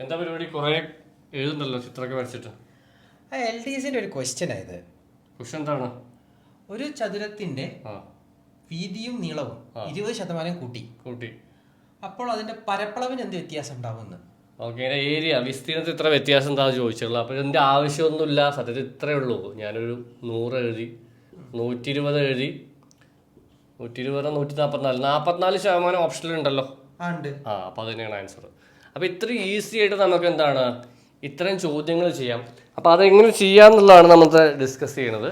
എന്താ പരിപാടി? കുറെ എഴുതുന്നല്ലോ ചിത്രമൊക്കെ വരച്ചിട്ട്. എൽ ഡി എസിന്റെ ഒരു ക്വസ്റ്റ്യൻ ആയത് ക്വസ്റ്റ്യൻ എന്താണ്? ഒരു ചതുരത്തിന്റെ ആ. വീതിയും നീളവും. ഇരുപത് ശതമാനം കൂട്ടി. കൂട്ടി. അപ്പോൾ അതിന്റെ പരപ്പളവിന് എന്ത് വ്യത്യാസം ഉണ്ടാവുമെന്ന്? ഓക്കെ ഏരിയ വിസ്തീർണത്തിൽ ഇത്ര വ്യത്യാസം എന്താ ചോദിച്ചുള്ളൂ അപ്പോൾ എന്റെ ആവശ്യമൊന്നുമില്ല സത്യത്തിൽ ഇത്രയേ ഉള്ളൂ. ഞാനൊരു നൂറ് എഴുതി നൂറ്റി ഇരുപത് എഴുതി നൂറ്റി ഇരുപത് നൂറ്റി നാൽപ്പത്തിനാല് നാൽപ്പത്തിനാല് ശതമാനം ഓപ്ഷനിൽ ഉണ്ടല്ലോ. ആ ഉണ്ട്. ആ അപ്പോൾ അത് തന്നെയാണ് ആൻസർ അപ്പോൾ ഇത്രയും ഈസി ആയിട്ട് നമുക്ക് എന്താണ് ഇത്രയും ചോദ്യങ്ങൾ ചെയ്യാം. അപ്പോൾ അതെങ്ങനെ ചെയ്യാമെന്നുള്ളതാണ് നമ്മൾ ഡിസ്കസ് ചെയ്യുന്നത്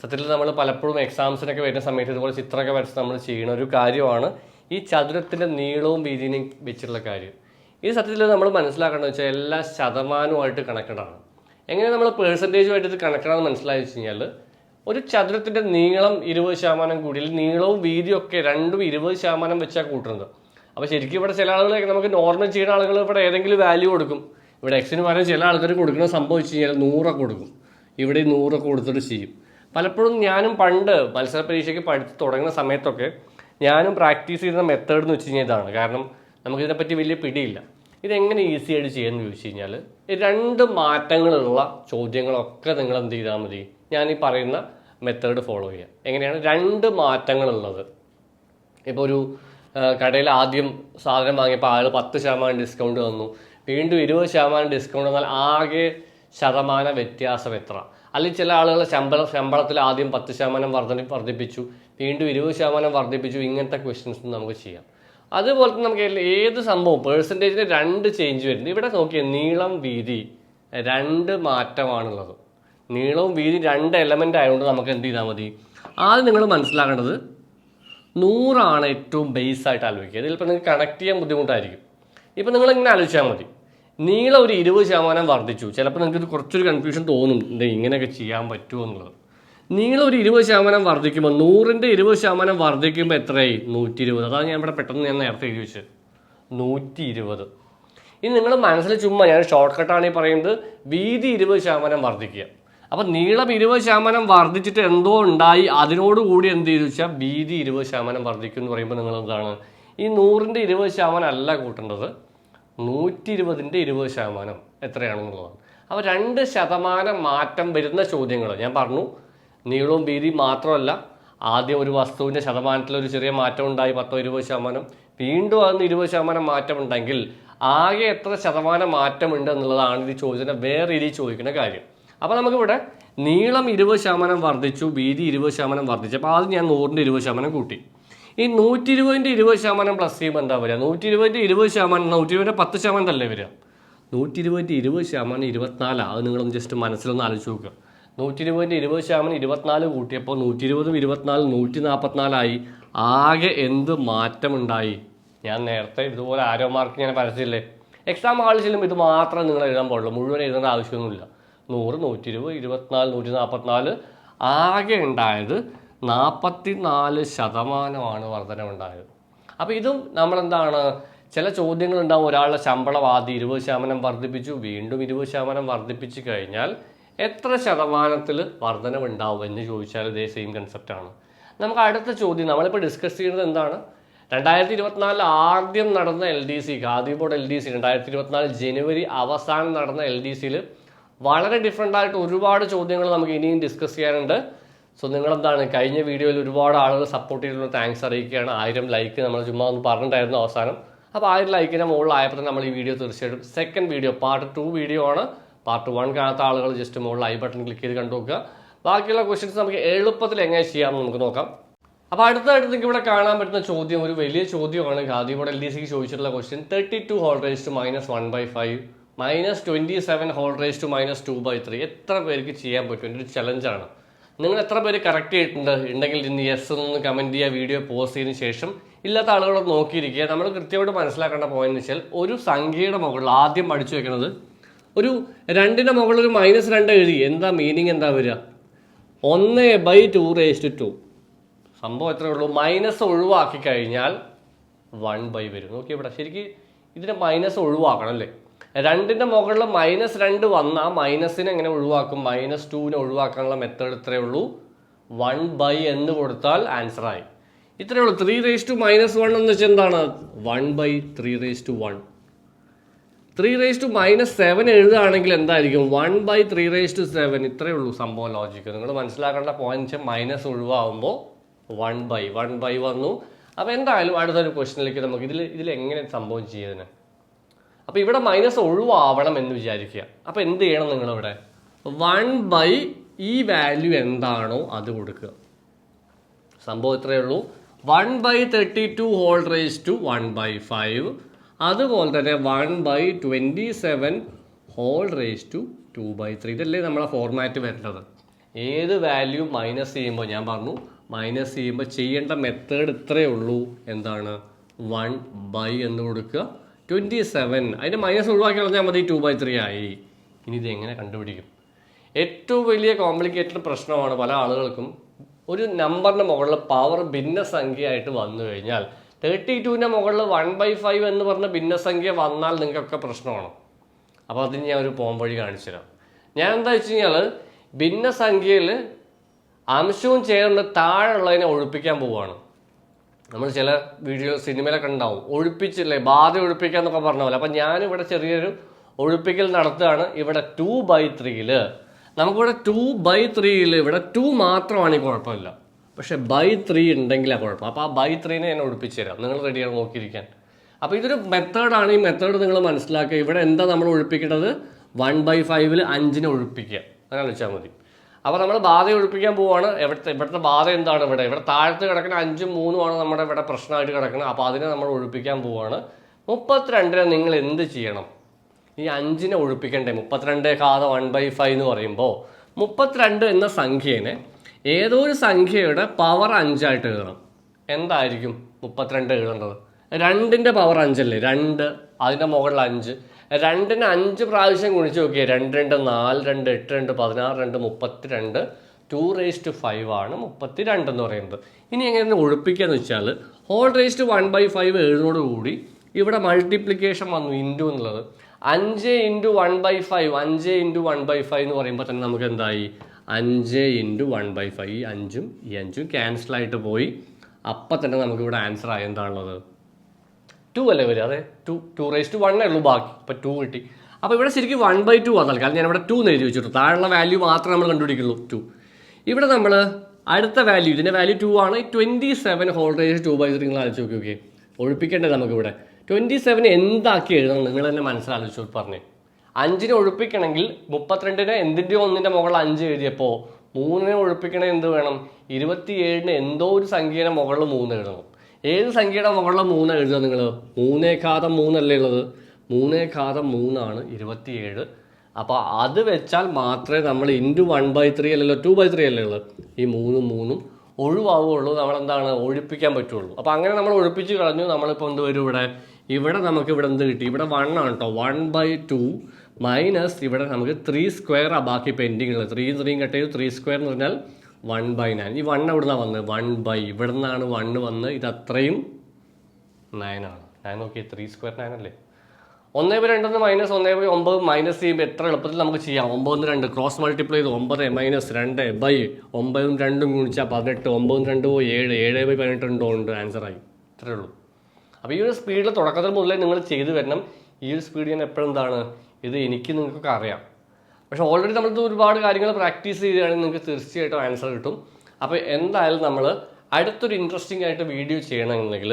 സത്യത്തിൽ നമ്മൾ പലപ്പോഴും എക്സാംസിനൊക്കെ വരുന്ന സമയത്ത് ഇതുപോലെ ചിത്രമൊക്കെ വരച്ച് നമ്മൾ ചെയ്യുന്ന ഒരു കാര്യമാണ് ഈ ചതുരത്തിന്റെ നീളവും വീതിയും വെച്ചിട്ടുള്ള കാര്യം. ഈ സത്യത്തിൽ നമ്മൾ മനസ്സിലാക്കേണ്ടത് വെച്ചാൽ എല്ലാ ശതമാനവുമായിട്ട് കണക്റ്റഡ് ആണ്. എങ്ങനെ നമ്മൾ പേഴ്സന്റേജുമായിട്ട് ഇത് കണക്റ്റഡ് ആണെന്ന് മനസ്സിലായി വെച്ച് കഴിഞ്ഞാൽ ഒരു ചതുരത്തിന്റെ നീളം ഇരുപത് ശതമാനം കൂടി അല്ലെങ്കിൽ നീളവും വീതിയും ഒക്കെ രണ്ടും ഇരുപത് ശതമാനം വെച്ചാൽ കൂട്ടുന്നത്. അപ്പോൾ ശരിക്കും ഇവിടെ ചില ആളുകളൊക്കെ നമുക്ക് നോർമൽ ചെയ്യുന്ന ആളുകൾ ഇവിടെ ഏതെങ്കിലും വാല്യൂ കൊടുക്കും. ഇവിടെ എക്സിന് പകരം ചില ആൾക്കാർ കൊടുക്കുന്ന സംഭവം വെച്ച് കഴിഞ്ഞാൽ നൂറൊക്കെ കൊടുക്കും. ഇവിടെ നൂറൊക്കെ കൊടുത്തിട്ട് ചെയ്യും. പലപ്പോഴും ഞാനും പണ്ട് മത്സര പരീക്ഷയ്ക്ക് പഠിച്ച് തുടങ്ങുന്ന സമയത്തൊക്കെ ഞാനും പ്രാക്ടീസ് ചെയ്യുന്ന മെത്തേഡ് എന്ന് വെച്ച് കഴിഞ്ഞാൽ ഇതാണ്. കാരണം നമുക്കിതിനെപ്പറ്റി വലിയ പിടിയില്ല. ഇതെങ്ങനെ ഈസി ആയിട്ട് ചെയ്യാമെന്ന് ചോദിച്ചു കഴിഞ്ഞാൽ രണ്ട് മാറ്റങ്ങളുള്ള ചോദ്യങ്ങളൊക്കെ നിങ്ങൾ എന്ത് ചെയ്താൽ മതി. ഞാൻ ഈ പറയുന്ന മെത്തേഡ് ഫോളോ ചെയ്യുക. എങ്ങനെയാണ് രണ്ട് മാറ്റങ്ങളുള്ളത്? ഇപ്പോൾ ഒരു കടയിൽ ആദ്യം സാധനം വാങ്ങിയപ്പോൾ ആൾ പത്ത് ശതമാനം ഡിസ്കൗണ്ട് തന്നു. വീണ്ടും ഇരുപത് ശതമാനം ഡിസ്കൗണ്ട് എന്നാൽ ആകെ ശതമാന വ്യത്യാസം എത്ര? അല്ലെങ്കിൽ ചില ആളുകൾ ശമ്പള ശമ്പളത്തിൽ ആദ്യം പത്ത് ശതമാനം വർധന വർദ്ധിപ്പിച്ചു. വീണ്ടും ഇരുപത് ശതമാനം വർദ്ധിപ്പിച്ചു. ഇങ്ങനത്തെ ക്വസ്റ്റ്യൻസ് നമുക്ക് ചെയ്യാം. അതുപോലെ തന്നെ നമുക്ക് ഏത് സംഭവം? പേഴ്സന്റേജിന് രണ്ട് ചേഞ്ച് വരുന്നു. ഇവിടെ നോക്കിയേ നീളം വീതി രണ്ട് മാറ്റമാണുള്ളത്. നീളവും വീതി രണ്ട് എലമെന്റ് ആയതുകൊണ്ട് നമുക്ക് എന്ത് ചെയ്താൽ മതി? ആദ്യം നിങ്ങൾ മനസ്സിലാക്കേണ്ടത് നൂറാണ് ഏറ്റവും ബേസ് ആയിട്ട് ആലോചിക്കുക. ഇതിൽ ഇപ്പോൾ നിങ്ങൾക്ക് കണക്ട് ചെയ്യാൻ ബുദ്ധിമുട്ടായിരിക്കും. ഇപ്പോൾ നിങ്ങൾ ഇങ്ങനെ ആലോചിച്ചാൽ മതി. നീളം ഒരു ഇരുപത് ശതമാനം വർദ്ധിച്ചു. ചിലപ്പോൾ നിങ്ങൾക്ക് കുറച്ചൊരു കൺഫ്യൂഷൻ തോന്നും. ഇങ്ങനെയൊക്കെ ചെയ്യാൻ പറ്റുമോ എന്നുള്ളത്. നീളം ഒരു ഇരുപത് ശതമാനം വർദ്ധിക്കുമ്പോൾ നൂറിന്റെ ഇരുപത് ശതമാനം വർദ്ധിക്കുമ്പോൾ എത്രയായി? നൂറ്റി ഇരുപത് അതാണ് ഞാൻ ഇവിടെ പെട്ടെന്ന് ഞാൻ നേരത്തെ എഴുതി വെച്ചത്. നൂറ്റി ഇരുപത് ഇനി നിങ്ങൾ മനസ്സിൽ ചുമ്മാ ഞാൻ ഷോർട്ട് കട്ടാണ് ഈ പറയുന്നത് വീതി ഇരുപത് ശതമാനം വർദ്ധിക്കുക. അപ്പം നീളം ഇരുപത് ശതമാനം വർദ്ധിച്ചിട്ട് എന്തോ ഉണ്ടായി. അതിനോടുകൂടി എന്ത് ചെയ്തു വെച്ചാൽ വീതി ഇരുപത് ശതമാനം വർദ്ധിക്കും എന്ന് പറയുമ്പോൾ നിങ്ങൾ എന്താണ്? ഈ നൂറിന്റെ ഇരുപത് ശതമാനം അല്ല കൂട്ടേണ്ടത്. നൂറ്റി ഇരുപതിന്റെ ഇരുപത് ശതമാനം എത്രയാണെന്നുള്ളതാണ് അപ്പോൾ രണ്ട് ശതമാനം മാറ്റം വരുന്ന ചോദ്യങ്ങൾ ഞാൻ പറഞ്ഞു നീളവും വീതിയും മാത്രമല്ല ആദ്യം ഒരു വസ്തുവിന്റെ ശതമാനത്തിൽ ഒരു ചെറിയ മാറ്റം ഉണ്ടായി പത്തോ ഇരുപത് ശതമാനം. വീണ്ടും അതിന് ഇരുപത് ശതമാനം മാറ്റം ഉണ്ടെങ്കിൽ ആകെ എത്ര ശതമാനം മാറ്റമുണ്ട് എന്നുള്ളതാണ് ഇത് ചോദിച്ചത് വേറെ രീതിയിൽ ചോദിക്കുന്ന കാര്യം. അപ്പോൾ നമുക്കിവിടെ നീളം ഇരുപത് ശതമാനം വർദ്ധിച്ചു വീതി ഇരുപത് ശതമാനം വർദ്ധിച്ചു. അപ്പോൾ ആദ്യം ഞാൻ നൂറിന്റെ ഇരുപത് ശതമാനം കൂട്ടി. ഈ നൂറ്റി ഇരുപതിന്റെ ഇരുപത് ശതമാനം പ്ലസ് ചെയ്യുമ്പോൾ എന്താ വരിക? നൂറ്റി ഇരുപതിന്റെ ഇരുപത് ശതമാനം നൂറ്റി ഇരുപതിന്റെ പത്ത് ശതമാനം അല്ലേ വരിക? നൂറ്റി ഇരുപതിന്റെ ഇരുപത് ശതമാനം ഇരുപത്തിനാലാണ് അത് നിങ്ങളൊന്ന് ജസ്റ്റ് മനസ്സിലൊന്ന് ആലോചിച്ച് നോക്കുക നൂറ്റി ഇരുപതിന്റെ ഇരുപത് ശതമാനം ഇരുപത്തിനാല് കൂട്ടിയപ്പോൾ നൂറ്റി ഇരുപതും ഇരുപത്തിനാല് നൂറ്റി നാൽപ്പത്തിനാലായി ആകെ എന്ത് മാറ്റമുണ്ടായി? ഞാൻ നേരത്തെ ഇതുപോലെ ആരോ മാർക്ക് ഞാൻ പരസ്യമില്ലേ എക്സാം ഹാളിൽ ചെല്ലുമ്പോൾ ഇത് മാത്രം നിങ്ങൾ എഴുതാൻ പാടുള്ളൂ. മുഴുവൻ എഴുതേണ്ട ആവശ്യമൊന്നുമില്ല. നൂറ് നൂറ്റി ഇരുപത് ഇരുപത്തിനാല് നൂറ്റി നാൽപ്പത്തിനാല് ആകെ ഉണ്ടായത് നാൽപ്പത്തി നാല് ശതമാനമാണ് വർധനമുണ്ടായത് അപ്പോൾ ഇതും നമ്മളെന്താണ്? ചില ചോദ്യങ്ങൾ ഉണ്ടാവും ഒരാളുടെ ശമ്പളം ആദ്യം ഇരുപത് ശതമാനം വർദ്ധിപ്പിച്ചു വീണ്ടും ഇരുപത് ശതമാനം വർദ്ധിപ്പിച്ചു കഴിഞ്ഞാൽ എത്ര ശതമാനത്തിൽ വർധനവുണ്ടാവും എന്ന് ചോദിച്ചാൽ ഇതേ സെയിം കൺസെപ്റ്റാണ് നമുക്ക് അടുത്ത ചോദ്യം നമ്മളിപ്പോൾ ഡിസ്കസ് ചെയ്യുന്നത് എന്താണ്? രണ്ടായിരത്തി ഇരുപത്തിനാലിൽ ആദ്യം നടന്ന L D C Khadi board L D C രണ്ടായിരത്തി ഇരുപത്തിനാല് ജനുവരി അവസാനം നടന്ന എൽ ഡി സിയിൽ വളരെ ഡിഫറെന്റ് ആയിട്ട് ഒരുപാട് ചോദ്യങ്ങൾ നമുക്ക് ഇനിയും ഡിസ്കസ് ചെയ്യാനുണ്ട്. സോ നിങ്ങളെന്താണ്? കഴിഞ്ഞ വീഡിയോയിൽ ഒരുപാട് ആളുകൾ സപ്പോർട്ട് ചെയ്തിട്ടുള്ള താങ്ക്സ് അറിയിക്കുകയാണ്. ആയിരം ലൈക്ക് നമ്മൾ ചുമ്മാ ഒന്ന് പറഞ്ഞിട്ടായിരുന്നു അവസാനം. അപ്പോൾ ആയിരം ലൈക്കിന്റെ മുകളിലായപ്പോൾ നമ്മൾ ഈ വീഡിയോ തീർച്ചയായിട്ടും second video part two video ആണ്. പാർട്ട് വൺ കാണാത്ത ആളുകൾ ജസ്റ്റ് മുകളിൽ ഐ ബട്ടൺ ക്ലിക്ക് ചെയ്ത് കണ്ടു നോക്കുക ബാക്കിയുള്ള ക്വസ്റ്റ്യൻസ് നമുക്ക് എളുപ്പത്തിൽ എങ്ങനെ ചെയ്യാമെന്ന് നമുക്ക് നോക്കാം. അപ്പോൾ അടുത്തായിട്ട് നിങ്ങൾക്ക് ഇവിടെ കാണാൻ പറ്റുന്ന ചോദ്യം ഒരു വലിയ ചോദ്യമാണ്. ഖാദിയുടെ എൽ ഡി സിക്ക് ചോദിച്ചിട്ടുള്ള question thirty two whole raise to minus one by five minus twenty seven whole raise to minus two by three എത്ര പേർക്ക് ചെയ്യാൻ പറ്റും? ഒരു ചലഞ്ചാണ് നിങ്ങൾ എത്ര പേര് കറക്റ്റ് ചെയ്തിട്ടുണ്ട്? ഉണ്ടെങ്കിൽ ഇന്ന് യെസ് എന്ന് കമന്റ് ചെയ്യുക വീഡിയോ പോസ്റ്റ് ചെയ്തതിന് ശേഷം ഇല്ലാത്ത ആളുകളൊക്കെ നോക്കിയിരിക്കുക. നമ്മൾ കൃത്യമായിട്ട് മനസ്സിലാക്കേണ്ട പോയിന്റ് വെച്ചാൽ ഒരു സംഖ്യയുടെ മുകളിൽ ആദ്യം പഠിച്ചു വെക്കുന്നത് ഒരു രണ്ടിന്റെ മുകളിൽ ഒരു മൈനസ് രണ്ട് എഴുതി. എന്താ മീനിങ് എന്താ വരിക? ഒന്ന് ബൈ ടു റേസ്റ്റ് ടു സംഭവം എത്രയേ ഉള്ളൂ? മൈനസ് ഒഴിവാക്കി കഴിഞ്ഞാൽ വൺ ബൈ വരും. നോക്കി ഇവിടെ. ശരിക്കും ഇതിനെ മൈനസ് ഒഴിവാക്കണം അല്ലേ? രണ്ടിന്റെ മുകളിൽ മൈനസ് രണ്ട് വന്ന ആ മൈനസിനെ എങ്ങനെ ഒഴിവാക്കും? മൈനസ് ടുവിനെ ഒഴിവാക്കാനുള്ള മെത്തേഡ് ഇത്രയേ ഉള്ളൂ. വൺ ബൈ എന്ന് കൊടുത്താൽ ആൻസറായി ഇത്രയേ ഉള്ളൂ. Three raise to minus one എന്ന് വെച്ചാൽ എന്താണ്? One by three raise to one three raise to minus seven എഴുതുകയാണെങ്കിൽ എന്തായിരിക്കും? One by three raise to seven ഇത്രയേ ഉള്ളൂ സംഭവം ലോജിക്ക് നിങ്ങൾ മനസ്സിലാക്കേണ്ട പോയിന്റ് മൈനസ് ഒഴിവാകുമ്പോൾ വൺ ബൈ വൺ ബൈ വന്നു. അപ്പോൾ എന്തായാലും അടുത്തൊരു ക്വസ്റ്റിനിലേക്ക് നമുക്ക് ഇതിൽ ഇതിൽ എങ്ങനെ സംഭവം ചെയ്യുന്നതിന്? അപ്പോൾ ഇവിടെ മൈനസ് ഒഴിവാവണം എന്ന് വിചാരിക്കുക. അപ്പോൾ എന്ത് ചെയ്യണം നിങ്ങളിവിടെ? വൺ ബൈ ഈ വാല്യൂ എന്താണോ അത് കൊടുക്കുക. സംഭവം ഇത്രയേ ഉള്ളൂ. One by thirty two whole raise to one by five. അതുപോലെ തന്നെ one by twenty seven whole raise to two by three. ഇതല്ലേ നമ്മളെ ഫോർമാറ്റ് വരേണ്ടത് ഏത് വാല്യൂ മൈനസ് ചെയ്യുമ്പോൾ ഞാൻ പറഞ്ഞു മൈനസ് ചെയ്യുമ്പോൾ ചെയ്യേണ്ട മെത്തേഡ് ഇത്രയേ ഉള്ളൂ. എന്താണ്? വൺ ബൈ എന്ന് കൊടുക്കുക. ട്വന്റി സെവൻ അതിന്റെ മൈനസ് ഒഴിവാക്കി കളഞ്ഞാൽ മതി ടു ബൈ ത്രീ ആയി. ഇനി ഇത് എങ്ങനെ കണ്ടുപിടിക്കും? ഏറ്റവും വലിയ കോംപ്ലിക്കേറ്റഡ് പ്രശ്നമാണ് പല ആളുകൾക്കും ഒരു നമ്പറിന്റെ മുകളിൽ പവർ ഭിന്നസംഖ്യയായിട്ട് വന്നു കഴിഞ്ഞാൽ തേർട്ടി ടുവിന്റെ മുകളിൽ വൺ ബൈ ഫൈവ് എന്ന് പറഞ്ഞ ഭിന്നസംഖ്യ വന്നാൽ നിങ്ങൾക്കൊക്കെ പ്രശ്നമാണ്? അപ്പോൾ അതിന് ഞാൻ ഒരു പോം വഴി കാണിച്ചു തരാം. ഞാൻ എന്താ വെച്ച് കഴിഞ്ഞാൽ ഭിന്നസംഖ്യയിൽ അംശവും ചേർന്ന് താഴെയുള്ളതിനെ ഒഴിപ്പിക്കാൻ പോവുകയാണ്. നമ്മൾ ചില വീഡിയോ സിനിമയിലൊക്കെ ഉണ്ടാവും. ഒഴിപ്പിച്ചില്ലേ? ബാധ ഒഴിപ്പിക്കുക എന്നൊക്കെ പറഞ്ഞ പോലെ. അപ്പം ഞാനിവിടെ ചെറിയൊരു ഒഴിപ്പിക്കൽ നടത്തുകയാണ് ഇവിടെ ടു ബൈ ത്രീയിൽ നമുക്കിവിടെ ടു ബൈ ത്രീയിൽ ഇവിടെ ടു മാത്രമാണെങ്കിൽ കുഴപ്പമില്ല. പക്ഷേ ബൈ ത്രീ ഉണ്ടെങ്കിലാണ് കുഴപ്പം. അപ്പോൾ ആ ബൈ ത്രീനെ ഞാൻ ഒഴിപ്പിച്ചു തരാം. നിങ്ങൾ റെഡിയാണ് നോക്കിയിരിക്കാൻ. അപ്പോൾ ഇതൊരു മെത്തേഡാണ് ഈ മെത്തേഡ് നിങ്ങൾ മനസ്സിലാക്കുക. ഇവിടെ എന്താ നമ്മൾ ഒഴിപ്പിക്കേണ്ടത്? വൺ ബൈ ഫൈവിൽ അഞ്ചിനെ ഒഴിപ്പിക്കുക. അങ്ങനെ വെച്ചാൽ മതി. അപ്പോൾ നമ്മൾ ബാധ ഒഴിപ്പിക്കാൻ പോവുകയാണ് ഇവിടുത്തെ ഇവിടുത്തെ ബാധ എന്താണ് ഇവിടെ? ഇവിടെ താഴത്ത് കിടക്കുന്ന അഞ്ചും മൂന്നുമാണ് നമ്മുടെ ഇവിടെ പ്രശ്നമായിട്ട് കിടക്കുന്നത്. അപ്പോൾ അതിനെ നമ്മൾ ഒഴിപ്പിക്കാൻ പോവുകയാണ് മുപ്പത്തിരണ്ടിന് നിങ്ങൾ എന്ത് ചെയ്യണം? ഈ അഞ്ചിനെ ഒഴിപ്പിക്കണ്ടേ? മുപ്പത്തിരണ്ട് കാത വൺ ബൈ ഫൈവ് എന്ന് പറയുമ്പോൾ മുപ്പത്തിരണ്ട് എന്ന സംഖ്യേനെ ഏതോ ഒരു സംഖ്യയുടെ പവർ അഞ്ചായിട്ട് എഴുതണം. എന്തായിരിക്കും മുപ്പത്തിരണ്ട് എഴുതേണ്ടത്? രണ്ടിന്റെ പവർ അഞ്ചല്ലേ? രണ്ട് അതിന്റെ മുകളിൽ അഞ്ച്. രണ്ടിന് അഞ്ച് പ്രാവശ്യം ഗുണിച്ച് നോക്കിയേ. രണ്ട് രണ്ട് നാല് രണ്ട് എട്ട് രണ്ട് പതിനാറ് രണ്ട് മുപ്പത്തി രണ്ട് ടു റേസ് ടു ഫൈവ് ആണ് മുപ്പത്തി രണ്ട് എന്ന് പറയുന്നത്. ഇനി എങ്ങനെ ഒഴിപ്പിക്കുക എന്ന് വെച്ചാൽ whole raise to one by five എഴുതുന്നതോടുകൂടി ഇവിടെ മൾട്ടിപ്ലിക്കേഷൻ വന്നു ഇന്റു എന്നുള്ളത്. അഞ്ച് ഇന്റു വൺ ബൈ ഫൈവ് അഞ്ച് ഇന്റു വൺ ബൈ ഫൈവ് എന്ന് പറയുമ്പോൾ തന്നെ നമുക്ക് എന്തായി? അഞ്ച് ഇന്റു വൺ ബൈ ഫൈവ് ഈ അഞ്ചും ഈ അഞ്ചും ക്യാൻസൽ ആയിട്ട് പോയി. അപ്പം തന്നെ നമുക്കിവിടെ ആൻസർ ആയി എന്താണുള്ളത് ടു അല്ലേ വരിക? അതെ ടു ടു റേസ് ടു വണ്ണേ ഉള്ളൂ ബാക്കി. ഇപ്പം ടു കിട്ടി. അപ്പോൾ ഇവിടെ ശരിക്കും വൺ ബൈ ടു ആണ് കാരണം ഞാൻ ഇവിടെ ടു എന്ന് എഴുതി വെച്ചിട്ടു. താഴെയുള്ള വാല്യൂ മാത്രം നമ്മൾ കണ്ടുപിടിക്കുള്ളൂ ടു ഇവിടെ നമ്മൾ അടുത്ത വാല്യൂ ഇതിന്റെ വാല്യൂ ടു ആണ്. Twenty seven whole raise to by three നിങ്ങൾ ആലോചിച്ച് നോക്കി ഓക്കെ ഒഴിപ്പിക്കേണ്ടത് നമുക്കിവിടെ ട്വന്റി സെവൻ എന്താക്കി എഴുതണം നിങ്ങൾ തന്നെ മനസ്സിലാലോചിച്ചു പറഞ്ഞേ. അഞ്ചിനെ ഒഴിപ്പിക്കണമെങ്കിൽ മുപ്പത്തിരണ്ടിന് എന്തിന്റെ ഒന്നിന്റെ മുകളിൽ അഞ്ച് എഴുതിയപ്പോൾ മൂന്നിനെ ഒഴിപ്പിക്കണേ എന്ത് വേണം? ഇരുപത്തിയേഴിന് എന്തോ ഒരു സംഖ്യയുടെ മുകളിൽ മൂന്ന് എഴുതണം. ഏത് സംഖ്യയുടെ മുകളിലെ മൂന്ന് എഴുതുക നിങ്ങൾ മൂന്നേ ഘാതം മൂന്നല്ലേ ഉള്ളത്? മൂന്നേ ഘാതം മൂന്നാണ് ഇരുപത്തിയേഴ്. അപ്പോൾ അത് വെച്ചാൽ മാത്രമേ നമ്മൾ ഇന്റു വൺ ബൈ ത്രീ അല്ലല്ലോ ടു ബൈ ത്രീ അല്ലേ ഉള്ളത്? ഈ മൂന്നും മൂന്നും ഒഴിവാവുകയുള്ളൂ നമ്മളെന്താണ്? ഒഴിപ്പിക്കാൻ പറ്റുള്ളൂ. അപ്പോൾ അങ്ങനെ നമ്മൾ ഒഴിപ്പിച്ച് കളഞ്ഞു. നമ്മളിപ്പോൾ എന്ത് വരും ഇവിടെ? ഇവിടെ നമുക്ക് ഇവിടെ എന്ത് കിട്ടി? ഇവിടെ വൺ ആണ് കേട്ടോ വൺ ബൈ ടു മൈനസ് ഇവിടെ നമുക്ക് ത്രീ സ്ക്വയർ ആ ബാക്കി പെൻഡിങ് ഉള്ളത്. ത്രീ ത്രീയും കട്ട് ചെയ്തു. ത്രീ സ്ക്വയർ എന്ന് പറഞ്ഞാൽ വൺ ബൈ നയൻ ഈ വൺ എവിടെ നിന്നാണ് വന്നത്? വൺ ബൈ ഇവിടെ നിന്നാണ് വൺ വന്ന് ഇത് അത്രയും നയനാണ് നയൻ നോക്കി ത്രീ സ്ക്വയർ നയൻ അല്ലേ? ഒന്നേ ബൈ രണ്ടെന്ന് മൈനസ് ഒന്നേ ബൈ ഒമ്പത് മൈനസ് ചെയ്യുമ്പോൾ എത്ര എളുപ്പത്തിൽ നമുക്ക് ചെയ്യാം? ഒമ്പതിന് രണ്ട്. ക്രോസ് മൾട്ടിപ്ലൈ ചെയ്ത് ഒമ്പത് മൈനസ് രണ്ട് ബൈ ഒമ്പതും രണ്ടും ഗുണിച്ചാൽ പതിനെട്ട്. ഒമ്പതും രണ്ട് പോയി ഏഴ്. ഏഴ് ബൈ പതിനെട്ട് ഉണ്ടോ ഉണ്ട്? ആൻസറായി ഇത്രയേ ഉള്ളൂ. അപ്പോൾ ഈ ഒരു സ്പീഡിൽ തുടക്കത്തിൽ മുതലേ നിങ്ങൾ ചെയ്തു വരണം. ഈ ഒരു സ്പീഡ് ഞാൻ എപ്പോഴും എന്താണ്? ഇത് എനിക്ക് നിങ്ങൾക്കൊക്കെ അറിയാം. പക്ഷെ ഓൾറെഡി നമ്മളിത് ഒരുപാട് കാര്യങ്ങൾ പ്രാക്ടീസ് ചെയ്യുകയാണെങ്കിൽ നിങ്ങൾക്ക് തീർച്ചയായിട്ടും ആൻസർ കിട്ടും. അപ്പോൾ എന്തായാലും നമ്മൾ അടുത്തൊരു ഇൻട്രസ്റ്റിംഗ് ആയിട്ട് വീഡിയോ ചെയ്യണമെന്നുണ്ടെങ്കിൽ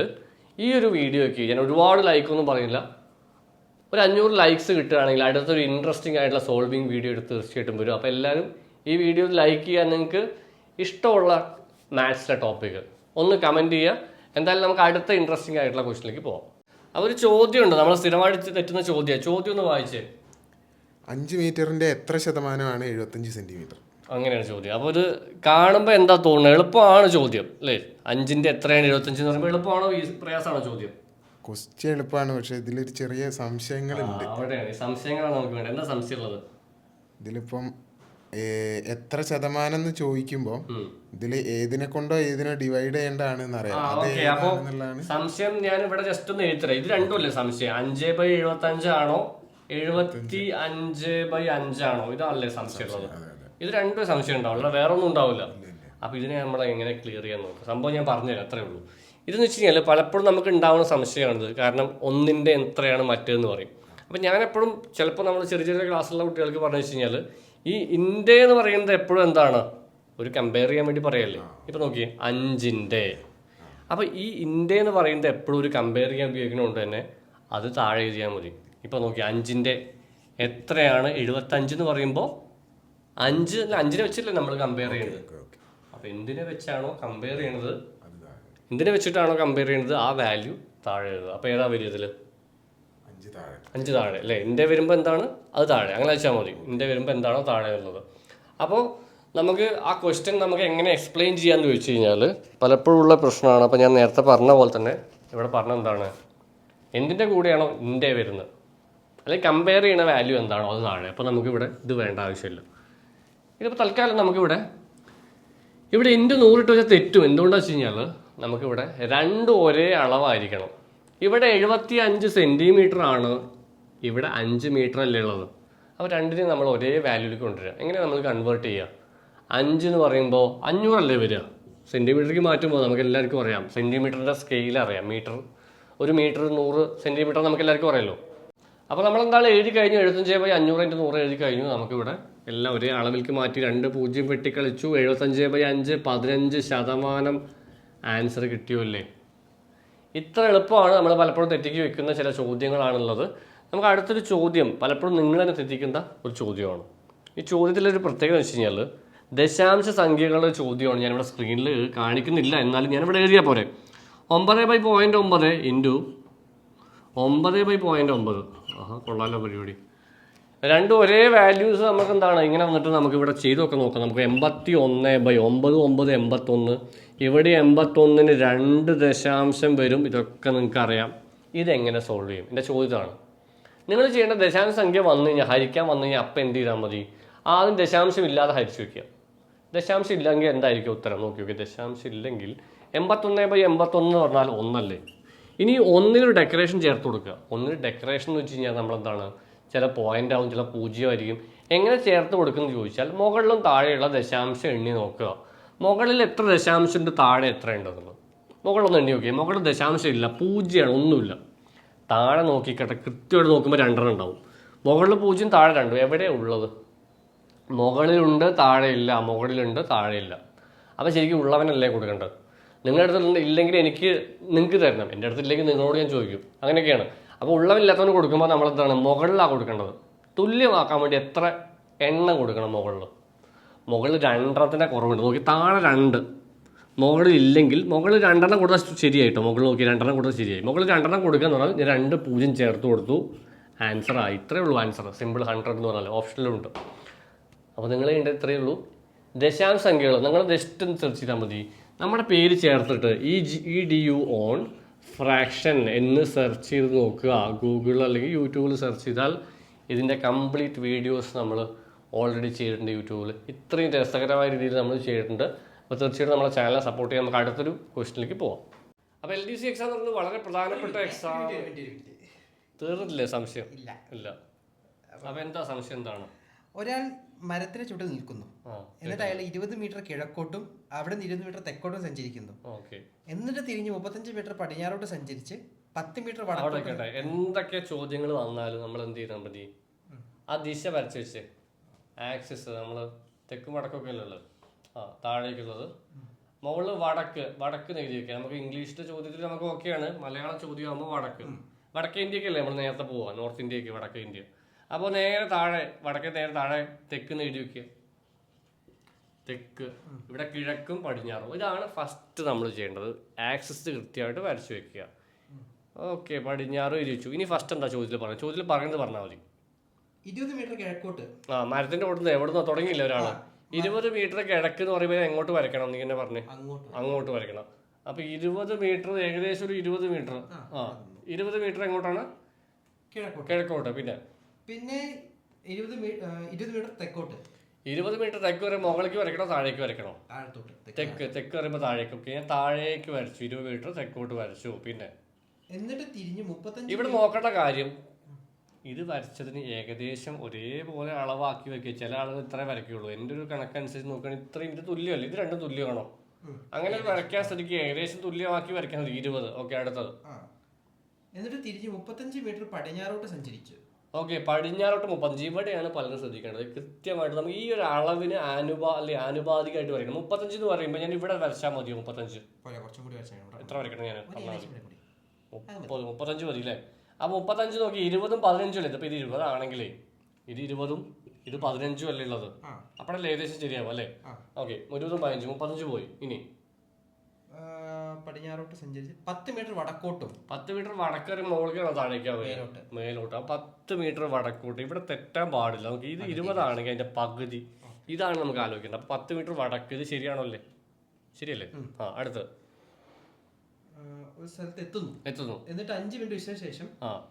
ഈ ഒരു വീഡിയോയ്ക്ക് ഞാൻ ഒരുപാട് ലൈക്കൊന്നും പറയില്ല ഒരു അഞ്ഞൂറ് ലൈക്സ് കിട്ടുകയാണെങ്കിൽ അടുത്തൊരു ഇൻട്രസ്റ്റിംഗ് ആയിട്ടുള്ള സോൾവിങ് വീഡിയോ എടുത്ത് തീർച്ചയായിട്ടും വരും. അപ്പോൾ എല്ലാവരും ഈ വീഡിയോ ലൈക്ക് ചെയ്യാൻ നിങ്ങൾക്ക് ഇഷ്ടമുള്ള മാത്സിലെ ടോപ്പിക്ക് ഒന്ന് കമന്റ് ചെയ്യുക. എന്തായാലും നമുക്ക് അടുത്ത ഇൻട്രസ്റ്റിംഗ് ആയിട്ടുള്ള ക്വസ്റ്റിലേക്ക് പോകാം അപ്പോൾ ഒരു ചോദ്യമുണ്ട്. നമ്മൾ സ്ഥിരമായിട്ട് തെറ്റുന്ന ചോദ്യം ചോദ്യം ഒന്ന് വായിച്ചേ. അഞ്ച് മീറ്ററിന്റെ എത്ര ശതമാനമാണ് എഴുപത്തഞ്ച് സെന്റിമീറ്റർ? അങ്ങനെയാണ് ചോദ്യം. അപ്പോൾ ഇത് കാണുമ്പോൾ എന്താ തോന്നുന്നത്? എളുപ്പമാണ് ചോദ്യം അല്ലേ? അഞ്ചിന്റെ എത്രയാണ് എഴുപത്തഞ്ച് എന്ന് പറയുമ്പോൾ എളുപ്പമാണോ ഈ പ്രയാസമാണോ ചോദ്യം? ക്വസ്റ്റ്യൻ എളുപ്പമാണ് പക്ഷെ ഇതിലൊരു ചെറിയ സംശയങ്ങളുണ്ട്. ഉണ്ട് അവിടെയാണ്. ഈ സംശയങ്ങളാണ് നമുക്ക് വേണ്ടത്. എന്താ സംശയമുള്ളത്? ഇതിലിപ്പം ഏ, എത്ര ശതമാനം എന്ന് ചോദിക്കുമ്പോൾ ഇതിൽ ഇതിൽ ഏതിനെ കൊണ്ടോ ഏതിനോ ഡിവൈഡ് ചെയ്യേണ്ടതാണ് അറിയാം. ആ, അത് ഓക്കേ. അപ്പൊ ഏതാണെന്നുള്ളതാണ് സംശയം ഞാൻ ഇവിടെ ജസ്റ്റ് ഒന്ന് എഴുതരാം ഇത് രണ്ടും അല്ലേ സംശയം? അഞ്ച് ബൈ എഴുപത്തി അഞ്ചാണോ എഴുപത്തി അഞ്ച് ബൈ അഞ്ചാണോ? ഇതാണല്ലേ സംശയം ഉള്ളത് ഇത് രണ്ടും സംശയം ഉണ്ടാവില്ല വേറെ ഒന്നും ഉണ്ടാവില്ല അപ്പൊ ഇതിനെ നമ്മൾ എങ്ങനെ ക്ലിയർ ചെയ്യാൻ നോക്കാം? സംഭവം ഞാൻ പറഞ്ഞുതരാം അത്രേ ഉള്ളൂ. ഇതെന്ന് വെച്ച് കഴിഞ്ഞാൽ പലപ്പോഴും നമുക്ക് ഉണ്ടാവുന്ന സംശയമാണിത്. കാരണം ഒന്നിന്റെ എത്രയാണ് മറ്റേന്ന് പറയും. അപ്പം ഞാൻ എപ്പോഴും ചിലപ്പോൾ നമ്മൾ ചെറിയ ചെറിയ ക്ലാസ്സിലുള്ള കുട്ടികൾക്ക് പറഞ്ഞു വെച്ച് കഴിഞ്ഞാൽ ഈ ഇന്ത്യ എന്ന് പറയുന്നത് എപ്പോഴും എന്താണ്? ഒരു കമ്പയർ ചെയ്യാൻ വേണ്ടി പറയല്ലേ? ഇപ്പം നോക്കിയേ അഞ്ചിന്റെ അപ്പോൾ ഈ ഇന്ത്യ എന്ന് പറയുന്നത് എപ്പോഴും ഒരു കമ്പയർ ചെയ്യാൻ ഉപയോഗിക്കുന്നതുകൊണ്ട് തന്നെ അത് താഴെ എഴുതിയാൽ മതി. ഇപ്പോൾ നോക്കി അഞ്ചിന്റെ എത്രയാണ്? എഴുപത്തഞ്ച് എന്ന് പറയുമ്പോൾ അഞ്ച് അല്ല അഞ്ചിനെ വെച്ചല്ലേ നമ്മൾ കമ്പയർ ചെയ്യുന്നത് അപ്പോൾ എന്തിനെ വെച്ചാണോ കമ്പയർ ചെയ്യണത്? എന്തിനെ വെച്ചിട്ടാണോ കമ്പയർ ചെയ്യുന്നത് ആ വാല്യൂ താഴെ എഴുതുക. അപ്പോൾ ഏതാ വരിക ഇതിൽ അഞ്ച് താഴെ. അഞ്ച് താഴെ അല്ലേ? എന്റെ വരുമ്പോൾ എന്താണ്? അത് താഴെ. അങ്ങനെ വെച്ചാൽ മതി. എന്റെ വരുമ്പോൾ എന്താണോ താഴെ വരുന്നത് അപ്പോൾ നമുക്ക് ആ ക്വസ്റ്റ്യൻ നമുക്ക് എങ്ങനെ എക്സ്പ്ലെയിൻ ചെയ്യാമെന്ന് ചോദിച്ചു കഴിഞ്ഞാൽ പലപ്പോഴും ഉള്ള പ്രശ്നമാണ്. അപ്പോൾ ഞാൻ നേരത്തെ പറഞ്ഞ പോലെ തന്നെ ഇവിടെ പറഞ്ഞ എന്താണ്? എന്തിന്റെ കൂടെയാണോ ഇന്റെ വരുന്നത്? അല്ലെങ്കിൽ കമ്പയർ ചെയ്യുന്ന വാല്യൂ എന്താണോ അത് താഴെ? അപ്പോൾ നമുക്കിവിടെ ഇത് വേണ്ട ആവശ്യമില്ല. ഇതിപ്പോൾ തൽക്കാലം നമുക്കിവിടെ ഇവിടെ ഇന്റു നൂറിട്ട് വെച്ചാൽ തെറ്റും. എന്തുകൊണ്ടാണെന്ന് വെച്ച് കഴിഞ്ഞാൽ നമുക്കിവിടെ രണ്ട് ഒരേ അളവായിരിക്കണം. ഇവിടെ എഴുപത്തി അഞ്ച് സെന്റിമീറ്റർ ആണ് ഇവിടെ അഞ്ച് മീറ്റർ അല്ലേ ഉള്ളത്. അപ്പോൾ രണ്ടിനെയും നമ്മൾ ഒരേ വാല്യൂലേക്ക് കൊണ്ടുവരിക. എങ്ങനെ നമ്മൾ കൺവേർട്ട് ചെയ്യുക? അഞ്ച് എന്ന് പറയുമ്പോൾ അഞ്ഞൂറല്ലേ വരിക? സെന്റിമീറ്ററിലേക്ക് മാറ്റുമ്പോൾ നമുക്ക് എല്ലാവർക്കും അറിയാം. സെന്റിമീറ്ററിന്റെ സ്കെയിൽ അറിയാം. മീറ്റർ ഒരു മീറ്റർ നൂറ് സെന്റിമീറ്റർ നമുക്ക് എല്ലാവർക്കും അറിയാലോ. അപ്പോൾ നമ്മൾ എന്താണ് എഴുതി കഴിഞ്ഞു. എഴുപത്തഞ്ച് ബൈ അഞ്ഞൂറ് ഇന്റു നൂറ് എഴുതി കഴിഞ്ഞു നമുക്കിവിടെ. എല്ലാം ഒരേ അളവിലേക്ക് മാറ്റി രണ്ട് പൂജ്യം വെട്ടിക്കളിച്ചു. എഴുപത്തഞ്ച് ബൈ അഞ്ച് പതിനഞ്ച് ശതമാനം ആൻസർ കിട്ടിയല്ലേ ഇത്ര എളുപ്പമാണ് നമ്മൾ പലപ്പോഴും തെറ്റിക്ക് വെക്കുന്ന ചില ചോദ്യങ്ങളാണുള്ളത്. നമുക്ക് അടുത്തൊരു ചോദ്യം. പലപ്പോഴും നിങ്ങൾ തന്നെ തെറ്റിക്കുന്ന ഒരു ചോദ്യമാണ്. ഈ ചോദ്യത്തിലൊരു പ്രത്യേകത വെച്ച് കഴിഞ്ഞാൽ ദശാംശ സംഖ്യകളുടെ ചോദ്യമാണ് ഞാനിവിടെ സ്ക്രീനിൽ കാണിക്കുന്നില്ല. എന്നാലും ഞാനിവിടെ എഴുതിയാൽ പോരെ. ഒമ്പത് ബൈ പോയിന്റ് ഒമ്പത് ഇന്റു ഒമ്പത് ബൈ പോയിന്റ് ഒമ്പത്. കൊള്ളാലോ പരിപാടി. രണ്ടും ഒരേ വാല്യൂസ് നമുക്ക് എന്താണ് ഇങ്ങനെ വന്നിട്ട് നമുക്ക് ഇവിടെ ചെയ്തൊക്കെ നോക്കാം. നമുക്ക് എൺപത്തി ഒന്ന് ബൈ ഒമ്പത് ഒമ്പത് എൺപത്തൊന്ന്. ഇവിടെ എൺപത്തൊന്നിന് രണ്ട് ദശാംശം വരും. ഇതൊക്കെ നിങ്ങൾക്ക് അറിയാം ഇതെങ്ങനെ സോൾവ് ചെയ്യും? എന്റെ ചോദ്യമാണ് നിങ്ങൾ ചെയ്യേണ്ട ദശാംശ സംഖ്യ വന്നു കഴിഞ്ഞാൽ ഹരിക്കാൻ വന്നു കഴിഞ്ഞാൽ അപ്പം എന്ത് ചെയ്താൽ മതി? ആദ്യം ദശാംശം ഇല്ലാതെ ഹരിച്ചു വയ്ക്കുക. ദശാംശം ഇല്ലെങ്കിൽ എന്തായിരിക്കും ഉത്തരം? നോക്കി നോക്കി. ദശാംശം ഇല്ലെങ്കിൽ എൺപത്തൊന്ന് ബൈ എൺപത്തൊന്ന് പറഞ്ഞാൽ ഒന്നല്ലേ? ഇനി ഒന്നിനൊരു ഡെക്കറേഷൻ ചേർത്ത് കൊടുക്കുക. ഒന്നിന് ഡെക്കറേഷൻ എന്ന് വെച്ച് കഴിഞ്ഞാൽ നമ്മളെന്താണ്? ചില പോയിന്റ് ആവും ചില പൂജ്യമായിരിക്കും. എങ്ങനെ ചേർത്ത് കൊടുക്കുന്നത് ചോദിച്ചാൽ മുകളിലും താഴെയുള്ള ദശാംശം എണ്ണി നോക്കുക. മുകളിൽ എത്ര ദശാംശം ഉണ്ട് താഴെ എത്ര ഉണ്ടെന്നുള്ളത്. മുകളിലൊന്ന് എണ്ണി നോക്കിയാൽ മുകളിൽ ദശാംശം ഇല്ല പൂജ്യമാണ് ഒന്നുമില്ല. താഴെ നോക്കിക്കട്ടെ കൃത്യമായിട്ട് നോക്കുമ്പോൾ രണ്ടെണ്ണം ഉണ്ടാവും. മുകളിൽ പൂജ്യം താഴെ രണ്ടും. എവിടെയാണ് ഉള്ളത്? മുകളിലുണ്ട് താഴെയില്ല മുകളിലുണ്ട് താഴെയില്ല അപ്പോൾ ശരിക്കും ഉള്ളവനല്ലേ കൊടുക്കേണ്ടത്? നിങ്ങളുടെ അടുത്ത് ഇല്ലെങ്കിൽ എനിക്ക് നിങ്ങൾക്ക് തരണം. എന്റെ അടുത്ത് ഇല്ലെങ്കിൽ നിങ്ങളോട് ഞാൻ ചോദിക്കും. അങ്ങനെയൊക്കെയാണ്. അപ്പോൾ ഉള്ളവനില്ലാത്തവന് കൊടുക്കുമ്പോൾ നമ്മൾ എന്താണ് മുകളിലാണ് കൊടുക്കേണ്ടത്. തുല്യമാക്കാൻ വേണ്ടി എത്ര എണ്ണം കൊടുക്കണം മുകളിൽ മുകളിൽ രണ്ടെണ്ണത്തിന്റെ കുറവുണ്ട്. നോക്കി താഴെ രണ്ട്. മുകളിൽ ഇല്ലെങ്കിൽ മുകളിൽ രണ്ടെണ്ണം കൊടുത്താൽ ശരിയായിട്ടോ? മുകളിൽ നോക്കി രണ്ടെണ്ണം കൊടുത്താൽ ശരിയായി. മുകളിൽ രണ്ടെണ്ണം കൊടുക്കുക എന്ന് പറഞ്ഞാൽ ഞാൻ രണ്ട് പൂജ്യം ചേർത്ത് കൊടുത്തു. ആൻസർ ആയി. ഇത്രയേ ഉള്ളൂ ആൻസർ സിമ്പിൾ ഹൺഡ്രഡ് എന്ന് പറഞ്ഞാൽ ഓപ്ഷനിലുണ്ട് അപ്പോൾ നിങ്ങൾ ചെയ്യേണ്ടത് ഇത്രയേ ഉള്ളൂ. ദശാംശ സംഖ്യകൾ നിങ്ങൾ ഒന്ന് സെർച്ച് ചെയ്താൽ മതി. നമ്മുടെ പേര് ചേർത്തിട്ട് ഈ G E D U on fraction എന്ന് സെർച്ച് ചെയ്ത് നോക്കുക. ഗൂഗിളിൽ അല്ലെങ്കിൽ യൂട്യൂബിൽ സെർച്ച് ചെയ്താൽ ഇതിന്റെ കംപ്ലീറ്റ് വീഡിയോസ് നമ്മൾ ഓൾറെഡി ചെയ്തിട്ടുണ്ട് യൂട്യൂബിൽ ഇത്രയും രസകരമായ രീതിയിൽ നമ്മൾ ചെയ്തിട്ടുണ്ട്. അപ്പോൾ തീർച്ചയായിട്ടും നമ്മളെ ചാനലിനെ സപ്പോർട്ട് ചെയ്യാൻ നമുക്ക് അടുത്തൊരു ക്വസ്റ്റിനിലേക്ക് പോവാം. അപ്പോൾ എൽ ഡി സി എക്സാം എന്ന് പറയുന്നത് വളരെ പ്രധാനപ്പെട്ട എക്സാം തീർന്നില്ലേ സംശയം? ഇല്ല. ഇല്ല. അപ്പോൾ എന്താ സംശയം എന്താണ്? ഒരാൾ മരത്തിന് ചുവട്ടിൽ നിൽക്കുന്നു. എന്നിട്ട് അയാൾ ഇരുപത് മീറ്റർ കിഴക്കോട്ടും അവിടെ നിന്ന് ഇരുപത് മീറ്റർ തെക്കോട്ടും സഞ്ചരിക്കുന്നു. എന്നിട്ട് തിരിഞ്ഞ് മുപ്പത്തഞ്ച് മീറ്റർ പടിഞ്ഞാറോട്ട് സഞ്ചരിച്ച് പത്ത് മീറ്റർ വടക്കോട്ട് എന്തൊക്കെ ചോദ്യങ്ങൾ വന്നാലും നമ്മൾ എന്ത് ചെയ്താൽ മതി ആ ദിശ വരച്ച് വെച്ച്. ആക്സിസ് നമ്മൾ തെക്കും വടക്കൊക്കെ അല്ലല്ലോ ആ താഴേക്കുള്ളത്. മുകളിൽ വടക്ക് വടക്ക് എഴുതി വെക്കുക നമുക്ക് ഇംഗ്ലീഷിലെ ചോദ്യത്തിൽ നമുക്ക് ഓക്കെയാണ്. മലയാളം ചോദ്യമാകുമ്പോൾ വടക്ക്. വടക്കേ ഇന്ത്യക്കല്ലേ നമ്മൾ നേരത്തെ പോവാ നോർത്ത് ഇന്ത്യയ്ക്ക് വടക്കേ ഇന്ത്യ. അപ്പോൾ നേരെ താഴെ വടക്കേ നേരെ താഴെ തെക്ക് എഴുതി വെക്കുക തെക്ക്. ഇവിടെ കിഴക്കും പടിഞ്ഞാറും. ഇതാണ് ഫസ്റ്റ് നമ്മൾ ചെയ്യേണ്ടത്. ആക്സസ് കൃത്യമായിട്ട് വരച്ചു വെക്കുക. ഓക്കെ പടിഞ്ഞാറ് ഇരിച്ചു ഇനി ഫസ്റ്റ് എന്താ ചോദ്യത്തിൽ പറഞ്ഞത്? ചോദ്യത്തിൽ പറഞ്ഞത് പറഞ്ഞാൽ മതി. ഇരുപത് മീറ്റർ കിഴക്കോട്ട്. ആ മരത്തിന്റെ ഓടുന്നത് എവിടുന്നോ തുടങ്ങിയില്ല ഒരാൾ? ഇരുപത് മീറ്റർ കിഴക്ക് എന്ന് പറയുമ്പോൾ എങ്ങോട്ട് വരയ്ക്കണം നീ എന്നെ പറഞ്ഞു? അങ്ങോട്ട്. വരയ്ക്കണം. അപ്പൊ ഇരുപത് മീറ്റർ ഏകദേശം ഒരു ഇരുപത് മീറ്റർ ആ ഇരുപത് മീറ്റർ എങ്ങോട്ടാണ്? കിഴക്കോട്ട്. പിന്നെ പിന്നെ ഇരുപത് ഇരുപത് മീറ്റർ തെക്കോട്ട്. ഇരുപത് മീറ്റർ തെക്ക് വരെ മുകളിലേക്ക് വരയ്ക്കണോ താഴേക്ക് വരയ്ക്കണോ. താഴത്തോട്ട് തെക്ക്. തെക്ക് വരുമ്പോ താഴേക്ക് ഓക്കെ ഞാൻ താഴേക്ക് വരച്ചു ഇരുപത് മീറ്റർ തെക്കോട്ട് വരച്ചു പിന്നെ. എന്നിട്ട് തിരിഞ്ഞു മുപ്പത്തഞ്ച് ഇവിടെ നോക്കേണ്ട കാര്യം ഇത് വരച്ചതിന് ഏകദേശം ഒരേപോലെ അളവാക്കി വെക്കുക ചില ആളുകൾ ഇത്രേ വരയ്ക്കുള്ളൂ. എന്റെ ഒരു കണക്കനുസരിച്ച് നോക്കുകയാണെങ്കിൽ ഇത്രയും ഇത് തുല്യമല്ല? ഇത് രണ്ടും തുല്യമാണോ? അങ്ങനെ വരയ്ക്കാൻ ശ്രദ്ധിക്കുക ഏകദേശം തുല്യമാക്കി വരയ്ക്കാൻ ഇരുപത്. ഓക്കെ അടുത്തത്. എന്നിട്ട് തിരിഞ്ഞ് മുപ്പത്തഞ്ച് മീറ്റർ പടിഞ്ഞാറോട്ട് സഞ്ചരിച്ചു ഓക്കെ പടിഞ്ഞാറോട്ട് മുപ്പത്തഞ്ച് ഇവിടെയാണ് പലരും ശ്രദ്ധിക്കേണ്ടത്. കൃത്യമായിട്ട് നമുക്ക് ഈ ഒരു അളവിന് അനുപാ അല്ലെ ആനുപാതികമായിട്ട് വരയ്ക്കണം. മുപ്പത്തഞ്ച് എന്ന് പറയുമ്പോൾ ഞാൻ ഇവിടെ വരച്ചാൽ മതിയോ മുപ്പത്തഞ്ച്? എത്ര വരയ്ക്കണം ഞാൻ. മുപ്പത് മുപ്പത്തഞ്ച് മതി അല്ലേ? ആ മുപ്പത്തഞ്ച് നോക്കി ഇരുപതും പതിനഞ്ചും അല്ലേ? ഇപ്പൊ ഇത് ഇരുപതാണെങ്കിലേ ഇത് ഇരുപതും ഇത് പതിനഞ്ചും അല്ലേ ഉള്ളത്? അപ്പോഴല്ലേ ഏകദേശം ശരിയാവും അല്ലേ. ഓക്കെ ഇരുപതും പതിനഞ്ച് മുപ്പത്തഞ്ച് പോയി. ഇനി പടിഞ്ഞാറോട്ട് സഞ്ചരിച്ച് പത്ത് മീറ്റർ വടക്കോട്ടും. പത്ത് മീറ്റർ വടക്കൊരു മോളിലാണ് താഴേക്കാ മേലോട്ട്. മേലോട്ട്. ആ പത്ത് മീറ്റർ വടക്കോട്ട്. ഇവിടെ തെറ്റാൻ പാടില്ല. നമുക്ക് ഇത് ഇരുപതാണെങ്കിൽ അതിന്റെ പകുതി. ഇതാണ് നമുക്ക് ആലോചിക്കേണ്ടത്. അപ്പൊ പത്ത് മീറ്റർ വടക്ക്. ഇത് ശരിയാണോ അല്ലേ ശരിയല്ലേ ആ അടുത്ത്. ഒരു സ്ഥലത്ത് എത്തുന്നു. എത്തുന്നു. എന്നിട്ട് അഞ്ച് മിനിറ്റ് വിശേഷ ശേഷം ആ.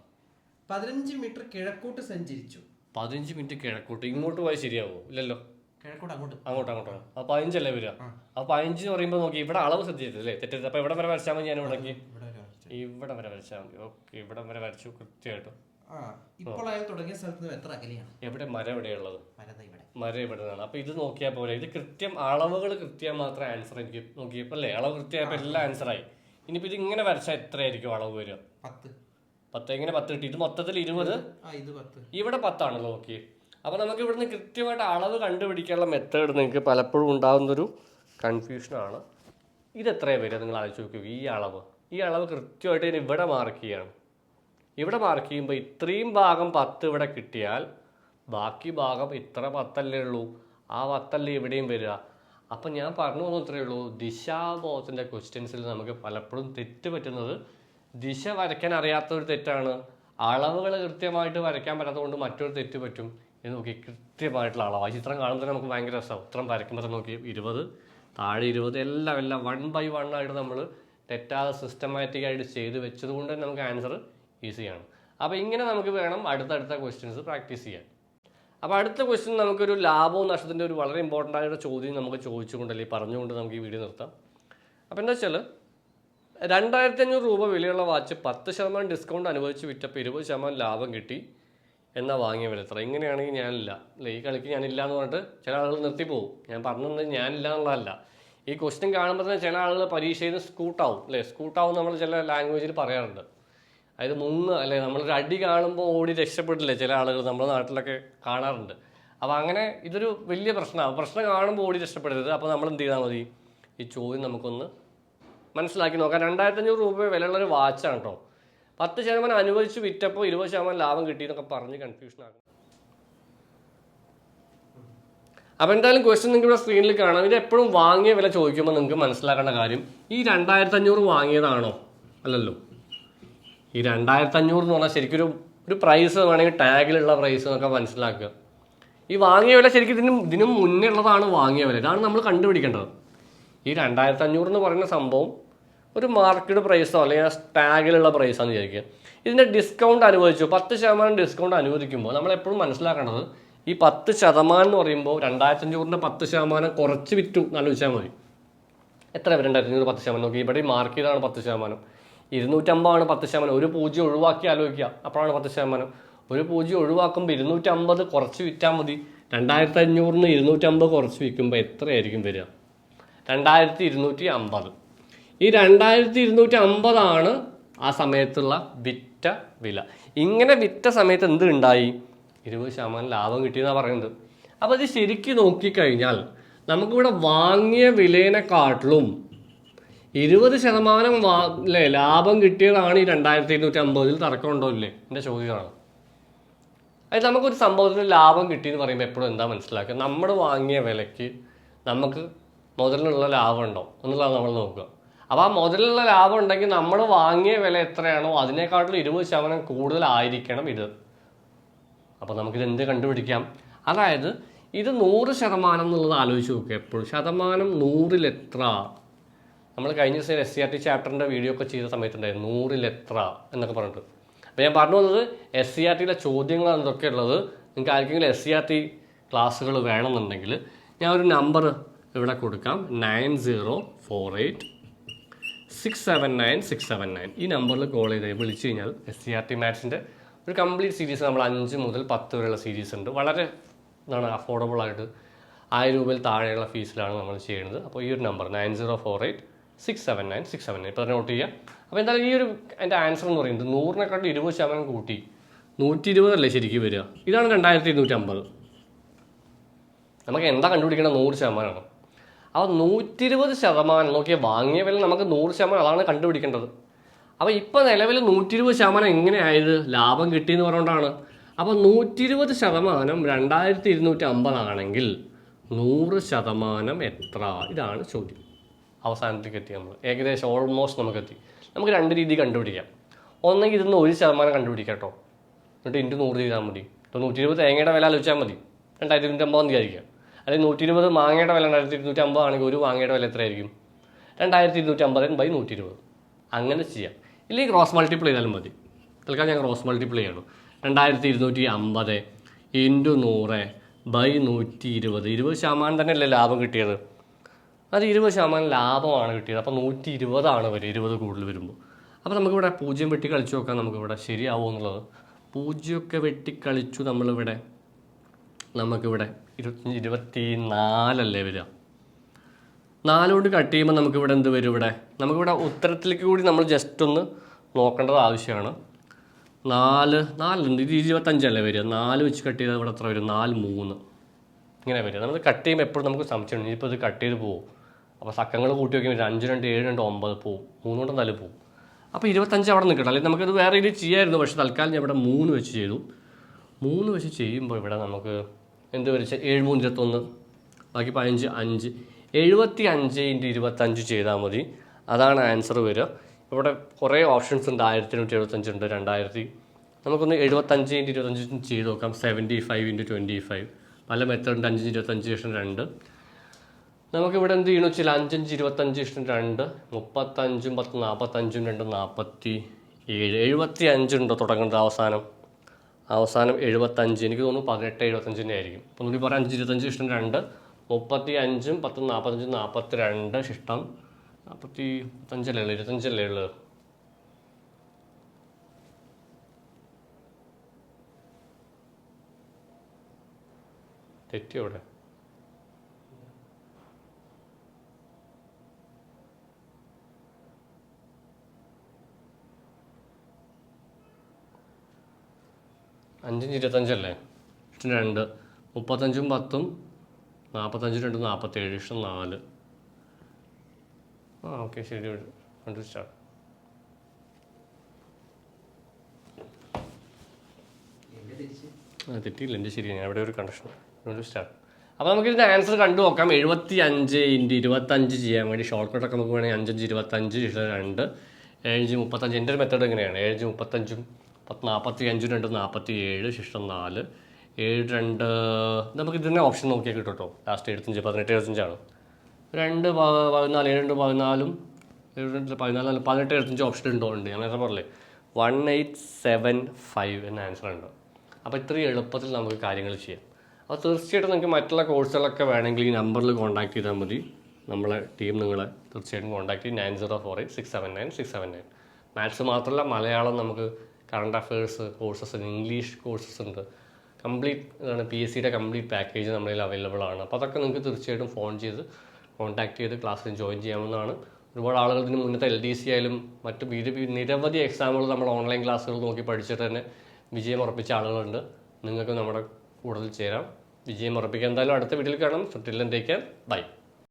പതിനഞ്ച് മീറ്റർ കിഴക്കോട്ട് സഞ്ചരിച്ചു. പതിനഞ്ച് മിനിറ്റ് കിഴക്കോട്ട്. ഇങ്ങോട്ട് പോയാൽ ശരിയാവോ? ഇല്ലല്ലോ. അങ്ങോട്ട്. അങ്ങോട്ട് ആ പതിനഞ്ചല്ലേ വരിക? ആ. പതിനഞ്ച് എന്ന് പറയുമ്പോൾ നോക്കി ഇവിടെ അളവ് ശ്രദ്ധിച്ചില്ലേ തെറ്റരുത് അപ്പൊ ഇവിടെ വരെ വരച്ചാൽ മതി ഞാൻ ഇവിടെ. ഇവിടെ വരെ വരച്ചാൽ മതി. ഓക്കെ ഇവിടെ വരെ വരച്ചു കൃത്യമായിട്ടും. ആ ഇപ്പോൾ അയാൾ തുടങ്ങിയ സ്ഥലത്ത് എത്ര അകലെയാണ്? എവിടെ? മരം എവിടെയുള്ളത്? മരത ഇവിടെ. മരം ഇവിടുന്നാണ്. അപ്പൊ ഇത് നോക്കിയാൽ പോലെ ഇത് കൃത്യം അളവുകൾ കൃത്യം മാത്രം ആൻസർ എനിക്ക് നോക്കിയപ്പോ അല്ലേ? അളവ് കൃത്യമായപ്പോ എല്ലാം ആൻസറായി ഇനിയിപ്പോ ഇത് ഇങ്ങനെ വരച്ചാൽ എത്രയായിരിക്കും അളവ് വരിക? പത്ത്. പത്ത് എങ്ങനെ പത്ത് കിട്ടി? ഇത് മൊത്തത്തിൽ ഇരുപത്? ഇവിടെ പത്താണല്ലോ നോക്കി അപ്പോൾ നമുക്ക് ഇവിടുന്ന് കൃത്യമായിട്ട് അളവ് കണ്ടുപിടിക്കാനുള്ള മെത്തേഡ് നിങ്ങൾക്ക് പലപ്പോഴും ഉണ്ടാകുന്നൊരു കൺഫ്യൂഷനാണ് ഇത് എത്രയാണ് വരിക? നിങ്ങൾ ആലോചിച്ച് നോക്കൂ. ഈ അളവ്. ഈ അളവ് കൃത്യമായിട്ട് ഞാൻ ഇവിടെ മാർക്ക് ചെയ്യാണ്. ഇവിടെ മാർക്ക് ചെയ്യുമ്പോൾ ഇത്രയും ഭാഗം പത്ത് ഇവിടെ കിട്ടിയാൽ ബാക്കി ഭാഗം ഇത്ര പത്തല്ലേ ഉള്ളൂ. ആ പത്തല്ലേ ഇവിടെയും വരിക. അപ്പം ഞാൻ പറഞ്ഞു ഇത്രയേ ഉള്ളൂ. ദിശാബോധത്തിന്റെ ക്വസ്റ്റ്യൻസിൽ നമുക്ക് പലപ്പോഴും തെറ്റ് പറ്റുന്നത് ദിശ വരയ്ക്കാൻ അറിയാത്ത ഒരു തെറ്റാണ്. അളവുകൾ കൃത്യമായിട്ട് വരയ്ക്കാൻ പറ്റാത്തതുകൊണ്ട് മറ്റൊരു തെറ്റ് പറ്റും. ഇത് നോക്കി കൃത്യമായിട്ടുള്ള അളവാണ് ചിത്രം കാണുമ്പോൾ തന്നെ നമുക്ക് ഭയങ്കര രസമാവും ചിത്രം വരയ്ക്കുമ്പോൾ തന്നെ നോക്കി ഇരുപത് താഴെ ഇരുപത് എല്ലാം എല്ലാം വൺ ബൈ വൺ ആയിട്ട് നമ്മൾ തെറ്റാതെ സിസ്റ്റമാറ്റിക്കായിട്ട് ചെയ്ത് വെച്ചത് കൊണ്ട് തന്നെ നമുക്ക് ആൻസർ ഈസിയാണ് അപ്പോൾ ഇങ്ങനെ നമുക്ക് വേണം അടുത്തടുത്ത ക്വസ്റ്റ്യൻസ് പ്രാക്ടീസ് ചെയ്യാൻ. അപ്പോൾ അടുത്ത ക്വസ്റ്റ്യൻ നമുക്കൊരു ലാഭവും നഷ്ടത്തിന്റെ ഒരു വളരെ ഇമ്പോർട്ടന്റ് ആയിട്ട് ചോദ്യം നമുക്ക് ചോദിച്ചുകൊണ്ട് അല്ലെങ്കിൽ പറഞ്ഞുകൊണ്ട് നമുക്ക് ഈ വീഡിയോ നിർത്താം. അപ്പോൾ എന്താ വെച്ചാൽ രണ്ടായിരത്തി അഞ്ഞൂറ് രൂപ വിലയുള്ള വാച്ച് പത്ത് ശതമാനം ഡിസ്കൗണ്ട് അനുവദിച്ച് വിറ്റപ്പോൾ ഇരുപത് ശതമാനം ലാഭം കിട്ടി. എന്നാ വാങ്ങിയ വില? എത്ര ഇങ്ങനെയാണെങ്കിൽ ഞാനില്ല. അല്ല ഈ കളിക്ക് ഞാനില്ല എന്ന് പറഞ്ഞിട്ട് ചില ആളുകൾ നിർത്തിപ്പോവും ഞാൻ പറഞ്ഞത് ഞാനില്ല എന്നുള്ളതല്ല ഈ ക്വസ്റ്റ്യൻ കാണുമ്പോൾ തന്നെ ചില ആളുകൾ പരീക്ഷയിൽ നിന്ന് സ്കൂട്ടാവും അല്ലേ? സ്കൂട്ടാവും നമ്മൾ ചില ലാംഗ്വേജിൽ പറയാറുണ്ട്. അതായത് മുങ്ങ് അല്ലെ? നമ്മളൊരു അടി കാണുമ്പോൾ ഓടി രക്ഷപ്പെട്ടില്ലേ ചില ആളുകൾ? നമ്മുടെ നാട്ടിലൊക്കെ കാണാറുണ്ട്. അപ്പോൾ അങ്ങനെ ഇതൊരു വലിയ പ്രശ്നമാണ് പ്രശ്നം കാണുമ്പോൾ ഓടി രക്ഷപ്പെടരുത്. അപ്പോൾ നമ്മൾ എന്ത് ചെയ്താൽ മതി? ഈ ചോദ്യം നമുക്കൊന്ന് മനസ്സിലാക്കി നോക്കാം. രണ്ടായിരത്തഞ്ഞൂറ് രൂപ വിലയുള്ളൊരു വാച്ചാണ് കേട്ടോ പത്ത് ശതമാനം അനുവദിച്ച് വിറ്റപ്പോൾ ഇരുപത് ശതമാനം ലാഭം കിട്ടി എന്നൊക്കെ പറഞ്ഞ് കൺഫ്യൂഷൻ ആകും അപ്പോൾ എന്തായാലും ക്വസ്റ്റ്യൻ നിങ്ങൾക്ക് ഇവിടെ സ്ക്രീനിൽ കാണാം. ഇത് എപ്പോഴും വാങ്ങിയ വില ചോദിക്കുമ്പോൾ നിങ്ങൾക്ക് മനസ്സിലാക്കേണ്ട കാര്യം ഈ രണ്ടായിരത്തി അഞ്ഞൂറ് വാങ്ങിയതാണോ? അല്ലല്ലോ. ഈ രണ്ടായിരത്തി അഞ്ഞൂറ് എന്ന് പറഞ്ഞാൽ ശരിക്കും ഒരു പ്രൈസ് വേണമെങ്കിൽ ടാഗിലുള്ള പ്രൈസ് എന്നൊക്കെ മനസ്സിലാക്കുക. ഈ വാങ്ങിയ വില ശരിക്കും ഇതിന് ഇതിനും മുന്നേ ഉള്ളതാണ് വാങ്ങിയ വില. ഇതാണ് നമ്മൾ കണ്ടുപിടിക്കേണ്ടത്. ഈ രണ്ടായിരത്തി അഞ്ഞൂറ് എന്ന് പറയുന്ന സംഭവം ഒരു മാർക്കറ്റ് പ്രൈസോ അല്ലെങ്കിൽ ടാഗിലുള്ള പ്രൈസാന്ന് വിചാരിക്കുക ഇതിന്റെ ഡിസ്കൗണ്ട് അനുവദിച്ചു. പത്ത് ശതമാനം ഡിസ്കൗണ്ട് അനുവദിക്കുമ്പോൾ നമ്മൾ എപ്പോഴും മനസ്സിലാക്കേണ്ടത് ഈ പത്ത് ശതമാനം എന്ന് പറയുമ്പോൾ രണ്ടായിരത്തി അഞ്ഞൂറിന്റെ പത്ത് ശതമാനം കുറച്ച് വിറ്റു ആലോചിച്ചാൽ മതി. എത്ര രണ്ടായിരത്തി അഞ്ഞൂറ് പത്ത് ശതമാനം. നോക്കി ഇവിടെ ഈ മാർക്കറ്റാണ് പത്ത് ശതമാനം. ഇരുന്നൂറ്റമ്പതാണ് പത്ത് ശതമാനം. ഒരു പൂജ്യം ഒഴിവാക്കി ആലോചിക്കുക. അപ്പോഴാണ് പത്ത് ശതമാനം. ഒരു പൂജ്യം ഒഴിവാക്കുമ്പോൾ ഇരുന്നൂറ്റമ്പത് കുറച്ച് വിറ്റാൽ മതി. രണ്ടായിരത്തി അഞ്ഞൂറിന് ഇരുന്നൂറ്റമ്പത് കുറച്ച് വിൽക്കുമ്പോൾ എത്രയായിരിക്കും വരിക? രണ്ടായിരത്തി ഇരുന്നൂറ്റി അമ്പത്. ഈ രണ്ടായിരത്തി ഇരുന്നൂറ്റി അമ്പതാണ് ആ സമയത്തുള്ള വിറ്റ വില. ഇങ്ങനെ വിറ്റ സമയത്ത് എന്ത് ഉണ്ടായി? ഇരുപത് ശതമാനം ലാഭം കിട്ടിയെന്നാണ് പറയുന്നത്. അപ്പോൾ ഇത് ശരിക്കും നോക്കിക്കഴിഞ്ഞാൽ നമുക്കിവിടെ വാങ്ങിയ വിലേനെക്കാട്ടിലും ഇരുപത് ശതമാനം വാ അല്ലേ ലാഭം കിട്ടിയതാണ് ഈ രണ്ടായിരത്തി ഇരുന്നൂറ്റി അമ്പതിൽ തർക്കമുണ്ടോ ഇല്ലേ? എന്റെ ചോദ്യമാണ് അത് നമുക്കൊരു സംഭവത്തിന് ലാഭം കിട്ടിയെന്ന് പറയുമ്പോൾ എപ്പോഴും എന്താ മനസ്സിലാക്കുക? നമ്മൾ വാങ്ങിയ വിലയ്ക്ക് നമുക്ക് മുതലിനുള്ള ലാഭം ഉണ്ടോ എന്നുള്ളതാണ് നമ്മൾ നോക്കുക. അപ്പോൾ ആ മുതലുള്ള ലാഭം ഉണ്ടെങ്കിൽ നമ്മൾ വാങ്ങിയ വില എത്രയാണോ അതിനേക്കാട്ടിലും ഇരുപത് ശതമാനം കൂടുതലായിരിക്കണം ഇത്. അപ്പോൾ നമുക്കിത് എന്ത് കണ്ടുപിടിക്കാം? അതായത് ഇത് നൂറ് ശതമാനം എന്നുള്ളത് ആലോചിച്ച് നോക്കുക എപ്പോഴും. ശതമാനം നൂറിലെത്ര നമ്മൾ കഴിഞ്ഞ ദിവസം എസ് സി ആർ ടി ചാപ്റ്ററിന്റെ വീഡിയോ ഒക്കെ ചെയ്ത സമയത്തുണ്ടായിരുന്നു. നൂറിലെത്ര എന്നൊക്കെ പറഞ്ഞിട്ട്. അപ്പോൾ ഞാൻ പറഞ്ഞു വന്നത് എസ് സി ആർ ടിയിലെ ചോദ്യങ്ങൾ എന്തൊക്കെ ഉള്ളത്? നിങ്ങൾക്ക് ആർക്കെങ്കിലും എസ് സി ആർ ടി ക്ലാസ്സുകൾ വേണമെന്നുണ്ടെങ്കിൽ ഞാൻ ഒരു നമ്പർ ഇവിടെ കൊടുക്കാം. Nine zero four eight six seven nine six seven nine ഈ നമ്പറിൽ കോൾ ചെയ്ത് വിളിച്ചു കഴിഞ്ഞാൽ എസ് സി ആർ ടി മാത്സിന്റെ ഒരു കംപ്ലീറ്റ് സീരീസ് നമ്മൾ അഞ്ച് മുതൽ പത്ത് വരെയുള്ള സീരീസ് ഉണ്ട്. വളരെ എന്താണ് അഫോർഡബിൾ ആയിട്ട് ആയിരം രൂപയിൽ താഴെയുള്ള ഫീസിലാണ് നമ്മൾ ചെയ്യുന്നത്. അപ്പോൾ ഈ ഒരു number nine zero four eight six seven nine six seven nine ഇപ്പോൾ നോട്ട് ചെയ്യുക അപ്പോൾ എന്തായാലും ഈ ഒരു എന്റെ ആൻസർ എന്ന് പറയുന്നത് നൂറിനെക്കാട്ടി ഇരുപത് ശതമാനം കൂട്ടി. നൂറ്റി ഇരുപതല്ലേ ശരിക്കും വരിക. ഇതാണ് രണ്ടായിരത്തി ഇരുന്നൂറ്റി അമ്പത് നമുക്ക് എന്താ കണ്ടുപിടിക്കേണ്ടത് നൂറ് ശതമാനമാണ്. അപ്പോൾ നൂറ്റി ഇരുപത് ശതമാനം നോക്കിയാൽ വാങ്ങിയ വില നമുക്ക് നൂറ് ശതമാനം അതാണ് കണ്ടുപിടിക്കേണ്ടത്. അപ്പോൾ ഇപ്പോൾ നിലവിൽ നൂറ്റി ഇരുപത് ശതമാനം എങ്ങനെയായത് ലാഭം കിട്ടിയെന്ന് പറഞ്ഞുകൊണ്ടാണ്. അപ്പോൾ നൂറ്റി ഇരുപത് ശതമാനം രണ്ടായിരത്തി ഇരുന്നൂറ്റി അമ്പതാണെങ്കിൽ നൂറ് ശതമാനം എത്ര? ഇതാണ് ചോദ്യം. അവസാനത്തേക്ക് എത്തി നമ്മൾ ഏകദേശം ഓൾമോസ്റ്റ് നമുക്കെത്തി. നമുക്ക് രണ്ട് രീതി കണ്ടുപിടിക്കാം. ഒന്നെങ്കിൽ ഇതിന്ന് ഒരു ശതമാനം കണ്ടുപിടിക്കാം കേട്ടോ. എന്നിട്ട് ഇന്റു നൂറ് ചെയ്താൽ മതി. ഇപ്പോൾ നൂറ്റി ഇരുപത് തേങ്ങയുടെ വില ആലോചിച്ചാൽ മതി. രണ്ടായിരത്തി ഇരുന്നൂറ്റി തീയതി വിചാരിക്കുക. അല്ലെങ്കിൽ നൂറ്റി ഇരുപത് മാങ്ങയുടെ വില രണ്ടായിരത്തി ഇരുന്നൂറ്റി അമ്പത് ആണെങ്കിൽ ഒരു മാങ്ങയുടെ വില എത്രയായിരിക്കും? രണ്ടായിരത്തി ഇരുന്നൂറ്റി അമ്പത് ബൈ നൂറ്റി ഇരുപത് അങ്ങനെ ചെയ്യാം. ഇല്ലെങ്കിൽ ക്രോസ് മൾട്ടിപ്ലൈ ചെയ്താലും മതി. തൽക്കാലം ഞാൻ ക്രോസ് മൾട്ടിപ്ലൈ ചെയ്യണം രണ്ടായിരത്തി ഇരുന്നൂറ്റി അമ്പത് ഇന്റു നൂറ് ബൈ നൂറ്റി ഇരുപത് ഇരുപത് ശതമാനം തന്നെയല്ലേ ലാഭം കിട്ടിയത്? അത് ഇരുപത് ശതമാനം ലാഭമാണ് കിട്ടിയത്. അപ്പോൾ നൂറ്റി ഇരുപതാണ് വരെ ഇരുപത് കൂടുതൽ വരുമ്പോൾ. അപ്പോൾ നമുക്കിവിടെ പൂജ്യം വെട്ടി കളിച്ചു നോക്കാം. നമുക്കിവിടെ ശരിയാവുമോ എന്നുള്ളത്. പൂജ്യമൊക്കെ വെട്ടി കളിച്ചു നമ്മളിവിടെ. നമുക്കിവിടെ ഇരുപത്തഞ്ച് ഇരുപത്തി നാലല്ലേ വരിക? നാലുകൊണ്ട് കട്ട് ചെയ്യുമ്പോൾ നമുക്കിവിടെ എന്ത് വരും ഇവിടെ? നമുക്കിവിടെ ഉത്തരത്തിലേക്ക് കൂടി നമ്മൾ ജസ്റ്റ് ഒന്ന് നോക്കേണ്ടത് ആവശ്യമാണ്. നാല് നാലുണ്ട് ഇത് ഇരുപത്തഞ്ചല്ലേ വരിക? നാല് വെച്ച് കട്ട് ചെയ്താൽ ഇവിടെ എത്ര വരും? നാല് മൂന്ന്. ഇങ്ങനെ വരിക. നമ്മൾ കട്ട് ചെയ്യുമ്പോൾ എപ്പോഴും നമുക്ക് സംശയമുണ്ട്. ഇനിയിപ്പോൾ ഇത് കട്ട് ചെയ്ത് പോകും അപ്പോൾ സക്കങ്ങൾ കൂട്ടി വയ്ക്കുമ്പോൾ അഞ്ച് രണ്ട് ഏഴ് രണ്ട് ഒമ്പത് പോവും. മൂന്ന് കൊണ്ട് നാല് പോവും. അപ്പോൾ ഇരുപത്തഞ്ച് അവിടെ നിൽക്കട്ടെ. അല്ലെങ്കിൽ നമുക്കത് വേറെ രീതിയിൽ ചെയ്യായിരുന്നു. പക്ഷേ തൽക്കാലം ഞാൻ ഇവിടെ മൂന്ന് വെച്ച് ചെയ്തു. മൂന്ന് വെച്ച് ചെയ്യുമ്പോൾ ഇവിടെ നമുക്ക് എന്ത് വരച്ച? ഏഴ് മൂന്ന് ഇരുപത്തൊന്ന് ബാക്കി പതിനഞ്ച് അഞ്ച്. എഴുപത്തി അഞ്ച് ഇന്റു ഇരുപത്തഞ്ച് ചെയ്താൽ മതി. അതാണ് ആൻസർ വരിക. ഇവിടെ കുറേ ഓപ്ഷൻസ് ഉണ്ട്. ആയിരത്തി എണ്ണൂറ്റി എഴുപത്തഞ്ച് ഉണ്ട് രണ്ടായിരത്തി. നമുക്കൊന്ന് എഴുപത്തഞ്ച് ഇന്റു ഇരുപത്തഞ്ച് ചെയ്ത് നോക്കാം. Seventy five into twenty five പല മെത്തേഡ് ഉണ്ട് അഞ്ച് ഇരുപത്തഞ്ച് ഇഷ്ടം രണ്ട്. നമുക്കിവിടെ എന്ത് ചെയ്യണമെന്ന് വെച്ചാൽ അഞ്ചഞ്ച് ഇരുപത്തഞ്ച് ഇഷ്ടം രണ്ട്. മുപ്പത്തഞ്ചും പത്ത് നാൽപ്പത്തഞ്ചും രണ്ട് നാൽപ്പത്തി ഏഴ് എഴുപത്തി അഞ്ചുണ്ടോ തുടങ്ങേണ്ടത് അവസാനം? അവസാനം എഴുപത്തഞ്ച്. എനിക്ക് തോന്നുന്നു പതിനെട്ട് എഴുപത്തഞ്ചിന്റെ ആയിരിക്കും. അപ്പം കൂടി പറയാം അഞ്ച് ഇരുപത്തഞ്ച് ഇഷ്ടം രണ്ട്. മുപ്പത്തി അഞ്ചും പത്ത് നാൽപ്പത്തഞ്ചും നാൽപ്പത്തി രണ്ട് ഇഷ്ടം നാൽപ്പത്തി പത്തഞ്ചല്ലേ ഉള്ളൂ? ഇരുപത്തഞ്ചല്ലേ ഉള്ളൂ? തെറ്റി അവിടെ അഞ്ചും ഇരുപത്തഞ്ചല്ലേ? ഇഷ്ടം രണ്ട്. മുപ്പത്തഞ്ചും പത്തും നാൽപ്പത്തഞ്ചും രണ്ട് നാൽപ്പത്തേഴ് ഇഷ്ടം നാല്. ആ ഓക്കെ ശരി. കണ്ടു സ്റ്റാർട്ട് ആ തെറ്റിയില്ല. എന്റെ ശരി ഞാൻ ഇവിടെ ഒരു കണ്ടക്ഷൻ കണ്ടു സ്റ്റാർട്ട് അപ്പോൾ നമുക്ക് ഇതിന്റെ ആൻസർ കണ്ടു നോക്കാം. എഴുപത്തി അഞ്ച് ഇന്റു ഇരുപത്തഞ്ച് ചെയ്യാൻ വേണ്ടി ഷോർട്ട് കട്ടൊക്കെ നമുക്ക് വേണമെങ്കിൽ അഞ്ചഞ്ച് ഇരുപത്തഞ്ച് ഇഷ്ടം രണ്ട്. ഏഴ് മുപ്പത്തഞ്ച്. എന്റെ ഒരു മെത്തേഡ് എങ്ങനെയാണ് ഏഴ് മുപ്പത്തഞ്ചും പത്ത് നാൽപ്പത്തി അഞ്ച് രണ്ട് നാൽപ്പത്തി ഏഴ് ശിഷ്ടം നാല്. ഏഴ് രണ്ട് നമുക്ക് ഇതിന്റെ ഓപ്ഷൻ നോക്കിയാൽ കിട്ടും കേട്ടോ ലാസ്റ്റ് എഴുപത്തഞ്ച് പതിനെട്ട് എഴുപത്തഞ്ചാണ് രണ്ട് പതിനാല് ഏഴ് രണ്ട് പതിനാലും ഏഴ് രണ്ട് പതിനാല് പതിനെട്ട് എഴുപത്തഞ്ച് ഓപ്ഷൻ ഉണ്ടോ ഉണ്ട്? ഞാൻ നേരത്തെ പറഞ്ഞില്ലേ. വൺ എയ്റ്റ് സെവൻ ഫൈവ് എന്ന ആൻസർ ഉണ്ട്. അപ്പോൾ ഇത്രയും എളുപ്പത്തിൽ നമുക്ക് കാര്യങ്ങൾ ചെയ്യാം. അപ്പോൾ തീർച്ചയായിട്ടും നിങ്ങൾക്ക് മറ്റുള്ള കോഴ്സുകളൊക്കെ വേണമെങ്കിൽ ഈ നമ്പറിൽ കോൺടാക്ട് ചെയ്താൽ മതി. നമ്മളെ ടീം നിങ്ങളെ തീർച്ചയായിട്ടും കോൺടാക്ട് ചെയ്യും. Nine zero four eight six seven nine six seven nine maths മാത്രമല്ല മലയാളം നമുക്ക് കറണ്ട് അഫയേഴ്സ് കോഴ്സസ് ഉണ്ട് ഇംഗ്ലീഷ് കോഴ്സസ് ഉണ്ട്. കംപ്ലീറ്റ് എന്താണ് പി എസ് സിയുടെ കംപ്ലീറ്റ് പാക്കേജ് നമ്മളിൽ അവൈലബിൾ ആണ്. അപ്പോൾ അതൊക്കെ നിങ്ങൾക്ക് തീർച്ചയായിട്ടും ഫോൺ ചെയ്ത് കോൺടാക്ട് ചെയ്ത് ക്ലാസ്സിൽ ജോയിൻ ചെയ്യാവുന്നതാണ്. ഒരുപാട് ആളുകൾ ഇതിന് മുന്നത്തെ എൽ ഡി സി ആയാലും മറ്റു വിധ- നിരവധി എക്സാമുകൾ നമ്മൾ ഓൺലൈൻ ക്ലാസ്സുകൾ നോക്കി പഠിച്ചിട്ട് തന്നെ വിജയം ഉറപ്പിച്ച ആളുകളുണ്ട്. നിങ്ങൾക്ക് നമ്മുടെ കൂടുതൽ ചേരാം. വിജയം ഉറപ്പിക്കാൻ എന്തായാലും അടുത്ത വീട്ടിൽ കാണാം. തൊട്ടില്ലെന്തേക്കാൻ ബൈ